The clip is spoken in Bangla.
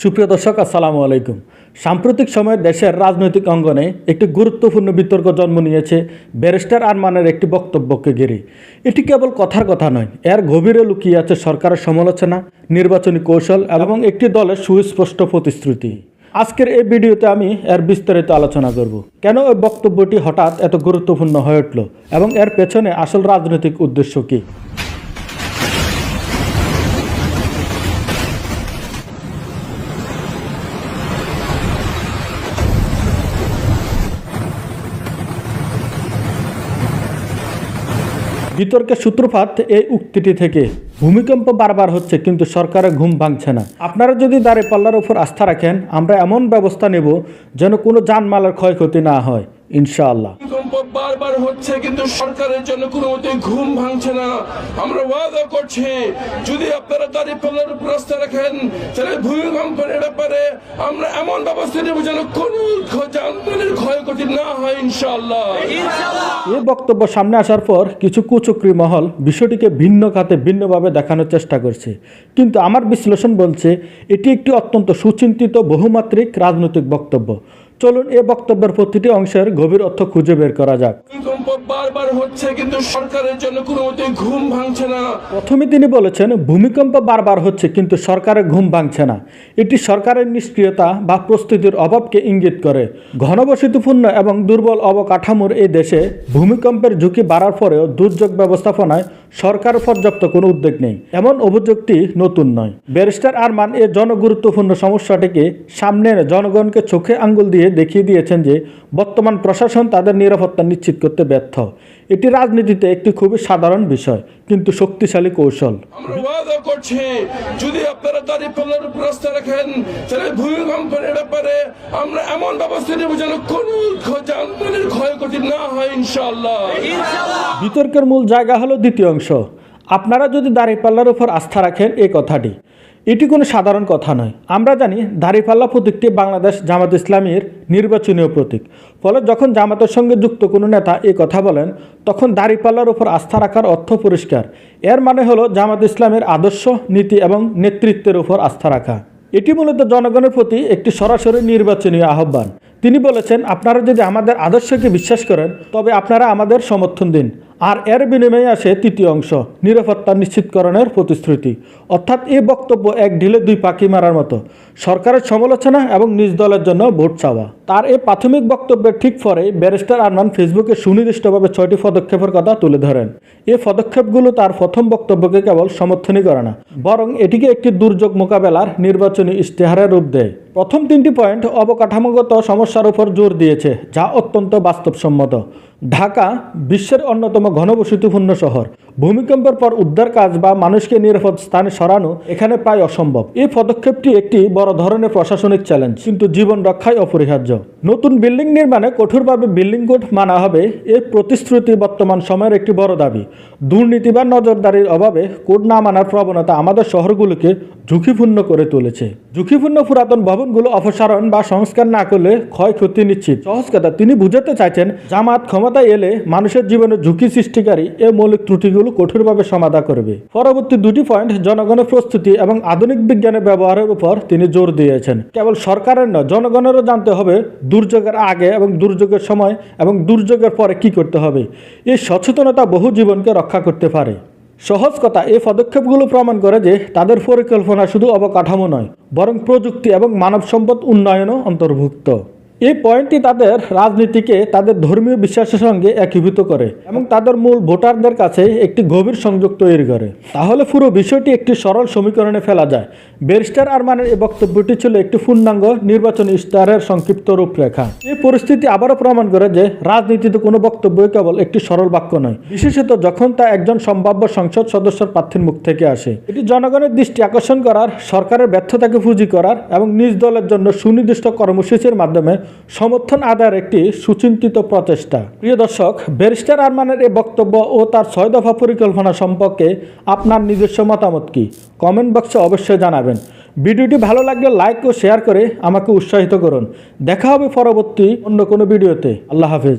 সুপ্রিয় দর্শক, আসসালামু আলাইকুম। সাম্প্রতিক সময়ে দেশের রাজনৈতিক অঙ্গনে একটি গুরুত্বপূর্ণ বিতর্ক জন্ম নিয়েছে ব্যারিস্টার আরমানের একটি বক্তব্যকে ঘিরে। এটি কেবল কথার কথা নয়, এর গভীরে লুকিয়ে আছে সরকারের সমালোচনা, নির্বাচনী কৌশল এবং একটি দলের সুস্পষ্ট প্রতিশ্রুতি। আজকের এই ভিডিওতে আমি এর বিস্তারিত আলোচনা করব। কেন ওই বক্তব্যটি হঠাৎ এত গুরুত্বপূর্ণ হয়ে উঠল এবং এর পেছনে আসল রাজনৈতিক উদ্দেশ্য কী? বিতর্কের সূত্রপাত এই উক্তিটি থেকে। ভূমিকম্প বারবার হচ্ছে, কিন্তু সরকারের ঘুম ভাঙছে না। আপনারা যদি দাঁড়ে পাল্লার উপর আস্থা রাখেন, আমরা এমন ব্যবস্থা নেব যেন কোনো জানমালের ক্ষয়ক্ষতি না হয়, ইনশাআল্লাহ। বারবার হচ্ছে, কিন্তু সরকারের জন্য কোনো মতে ঘুম ভাঙছে না। আমরা ওয়াদা করছি, যদি আপনারা দাঁড়িয়ে পাল্লার উপর রাস্তা রাখেন, তাহলে ভূমিকম্পের ব্যাপারে আমরা এমন ব্যবস্থা নেব যেন কোনো ক্ষ- না হয় ইনশাআল্লাহ। এই বক্তব্য সামনে আসার পর কিছু কুচক্রি মহল বিষয়টিকে ভিন্ন খাতে ভিন্নভাবে দেখানোর চেষ্টা করছে। কিন্তু আমার বিশ্লেষণ বলছে এটি একটি অত্যন্ত সুচিন্তিত বহুমাত্রিক রাজনৈতিক বক্তব্য। চলুন এ বক্তব্যের প্রতিটি অংশের গভীর অর্থ খুঁজে বের করা যাক। প্রথমে তিনি বলেছেন, ভূমিকম্প বারবার হচ্ছে, কিন্তু সরকারের ঘুম ভাঙছে না। এটি সরকারের নিষ্ক্রিয়তা বা প্রস্তুতির অভাবকে ইঙ্গিত করে। ঘনবসতিপূর্ণ এবং দুর্বল অবকাঠামোর এই দেশে ভূমিকম্পের ঝুঁকি বাড়ার পরেও দুর্যোগ ব্যবস্থাপনায় সরকার পর্যাপ্ত কোনো উদ্যোগ নেই। এমন অভিযোগটি নতুন নয়। ব্যারিস্টার আরমান এ জনগুরুত্বপূর্ণ সমস্যাটিকে সামনে জনগণকে চোখে আঙ্গুল দিয়ে দেখিয়ে দিয়েছেন যে বর্তমান প্রশাসন তাদের নিরাপত্তা নিশ্চিত করতে ব্যর্থ। এটি রাজনীতিতে একটি খুবই সাধারণ বিষয় কিন্তু শক্তিশালী কৌশল। আমরা যদি আপনারা দাঁড়িয়ে পাল্লার উপর রাস্তা রাখেন তাহলে ভূমিকম্পের ব্যাপারে আমরা এমন ব্যবস্থা নেব যেন কোনো ক্ষ- ক্ষয়ক্ষতি না হয় ইনশাআল্লাহ। বিতর্কের মূল জায়গা হলো দ্বিতীয় অংশ। আপনারা যদি দাঁড়িপাল্লার উপর আস্থা রাখেন এই কথাটি। এটি কোনো সাধারণ কথা নয়। আমরা জানি দাঁড়িপাল্লা প্রতীকটি বাংলাদেশ জামাত ইসলামের নির্বাচনীয় প্রতীক। ফলে যখন জামাতের সঙ্গে যুক্ত কোনো নেতা এই কথা বলেন, তখন দাঁড়িপাল্লার উপর আস্থা রাখার অর্থ পরিষ্কার। এর মানে হলো জামাত ইসলামের আদর্শ, নীতি এবং নেতৃত্বের উপর আস্থা রাখা। এটি মূলত জনগণের প্রতি একটি সরাসরি নির্বাচনী আহ্বান। তিনি বলেছেন, আপনারা যদি আমাদের আদর্শকে বিশ্বাস করেন, তবে আপনারা আমাদের সমর্থন দিন। আর এর বিনিময়ে আসে তৃতীয় অংশ, নিরাপত্তা নিশ্চিতকরণের প্রতিশ্রুতি। অর্থাৎ এই বক্তব্য এক ঢিলে দুই পাখি মারার মতো। সরকারের সমালোচনা এবং নিজ দলের জন্য ভোট চাওয়া। তার এই প্রাথমিক বক্তব্যের ঠিক পরে ব্যারিস্টার আরমান ফেসবুকে সুনির্দিষ্টভাবে ছয়টি পদক্ষেপের কথা তুলে ধরেন। এই পদক্ষেপগুলো তার প্রথম বক্তব্যকে কেবল সমর্থনই করে না, বরং এটিকে একটি দুর্যোগ মোকাবেলার নির্বাচনী ইশতেহারের রূপ দেয়। প্রথম তিনটি পয়েন্ট অবকাঠামোগত সমস্যার উপর জোর দিয়েছে, যা অত্যন্ত বাস্তবসম্মত। ঢাকা বিশ্বের অন্যতম ঘনবসতিপূর্ণ শহর। ভূমিকম্পের পর উদ্ধার কাজ বা মানুষকে নিরাপদ স্থানে সরানো এখানে প্রায় অসম্ভব। এই পদক্ষেপটি একটি বড় ধরনের প্রশাসনিক চ্যালেঞ্জ কিন্তু জীবন রক্ষায় অপরিহার্য। নতুন বিল্ডিং নির্মাণে কঠোরভাবে বিল্ডিং কোড মানা হবে এই প্রতিশ্রুতি বর্তমান সময়ের একটি বড় দাবি। দুর্নীতি বা নজরদারির অভাবে কোড না মানার প্রবণতা আমাদের শহরগুলোকে ঝুঁকিপূর্ণ করে তুলেছে। ঝুঁকিপূর্ণ পুরাতন ভবনগুলো অপসারণ বা সংস্কার না করলে ক্ষয়ক্ষতি নিশ্চিত। সহজ কথা, তিনি বুঝাতে চাইছেন জামাত ক্ষমতায় এলে মানুষের জীবনে ঝুঁকি সৃষ্টিকারী এ মৌলিক ত্রুটিগুলো কঠোরভাবে সমাধা করবে। পরবর্তী দুটি পয়েন্ট জনগণের প্রস্তুতি এবং আধুনিক বিজ্ঞানের ব্যবহারের উপর তিনি জোর দিয়েছেন। কেবল সরকারের নয়, জনগণেরও জানতে হবে দুর্যোগের আগে এবং দুর্যোগের সময় এবং দুর্যোগের পরে কি করতে হবে। এই সচেতনতা বহু জীবনকে রক্ষা করতে পারে। সহজ কথা, এই পদক্ষেপগুলো প্রমাণ করে যে তাদের পরিকল্পনা শুধু অবকাঠামো নয়, বরং প্রযুক্তি এবং মানব সম্পদ উন্নয়নও অন্তর্ভুক্ত। এই পয়েন্টটি তাদের রাজনীতিকে, তাদের ধর্মীয় বিশ্বাসের সঙ্গে একীভূত করে এবং তাদের মূল ভোটারদের কাছে একটি গভীর সংযোগ তৈরি করে। তাহলে পুরো বিষয়টি একটি সরল সমীকরণে ফেলা যায়। ব্যারিস্টার আরমানের এই বক্তব্যটি ছিল একটি পূর্ণাঙ্গ নির্বাচনী ইশতেহারের সংক্ষিপ্ত রূপরেখা। এই পরিস্থিতি আবারও প্রমাণ করে যে রাজনীতিতে কোনো বক্তব্যই কেবল একটি সরল বাক্য নয়। বিশেষত যখন তা একজন সম্ভাব্য সংসদ সদস্যের প্রার্থীর মুখ থেকে আসে। এটি জনগণের দৃষ্টি আকর্ষণ করার, সরকারের ব্যর্থতাকে পুঁজি করার এবং নিজ দলের জন্য সুনির্দিষ্ট কর্মসূচির মাধ্যমে সমর্থন আদায়ের একটি সুচিন্তিত প্রচেষ্টা। প্রিয় দর্শক, ব্যারিস্টার আরমানের এ বক্তব্য ও তার ছয় দফা পরিকল্পনা সম্পর্কে আপনার নিজস্ব মতামত কি? কমেন্ট বক্সে অবশ্যই জানাবেন। ভিডিওটি ভালো লাগলে লাইক ও শেয়ার করে আমাকে উৎসাহিত করুন। দেখা হবে পরবর্তী অন্য কোনো ভিডিওতে। আল্লাহ হাফেজ।